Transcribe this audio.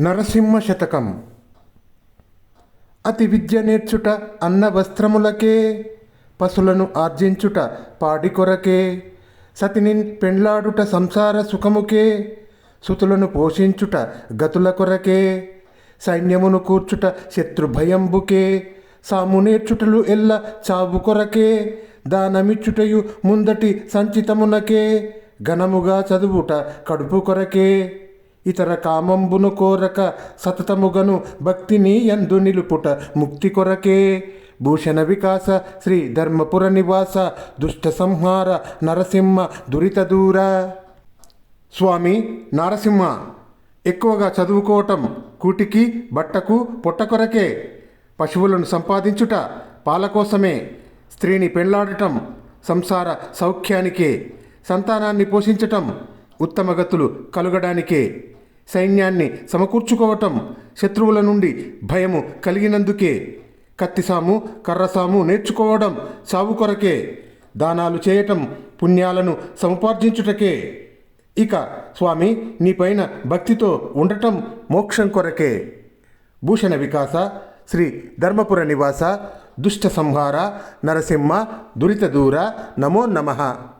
నరసింహ శతకం. అతి విద్య నేర్చుట అన్న వస్త్రములకే పశులను ఆర్జించుట పాడి కొరకే సతిని పెండ్లాడుట సంసార సుఖముకే సుతులను పోషించుట గతుల కొరకే సైన్యమును కూర్చుట శత్రు భయంబుకే సాము నేర్చుటలు ఎల్ల చావు కొరకే దానమిచ్చుటయు ముందటి సంచితమునకే ఘనముగా చదువుట కడుపు కొరకే. ఇతర కామంబును కోరక సతతముగను భక్తిని ఎందు నిలుపుట ముక్తి కొరకే. భూషణ వికాస శ్రీ ధర్మపుర నివాస దుష్ట సంహార నరసింహ దురిత దూర. స్వామి నారసింహ ఎక్కువగా చదువుకోవటం కూటికి బట్టకు పొట్ట కొరకే. పశువులను సంపాదించుట పాల కోసమే స్త్రీని పెళ్ళాడటం సంసార సౌఖ్యానికే. సంతానాన్ని పోషించటం ఉత్తమ గతులు కలుగడానికే. సైన్యాన్ని సమకూర్చుకోవటం శత్రువుల నుండి భయము కలిగినందుకే. కత్తిసాము కర్రసాము నేర్చుకోవడం సావు కొరకే. దానాలు చేయటం పుణ్యాలను సముపార్జించుటకే. ఇక స్వామి నీపైన భక్తితో ఉండటం మోక్షం కొరకే. భూషణ వికాస శ్రీ ధర్మపుర నివాస దుష్ట సంహార నరసింహ దురిత దూర నమో నమః.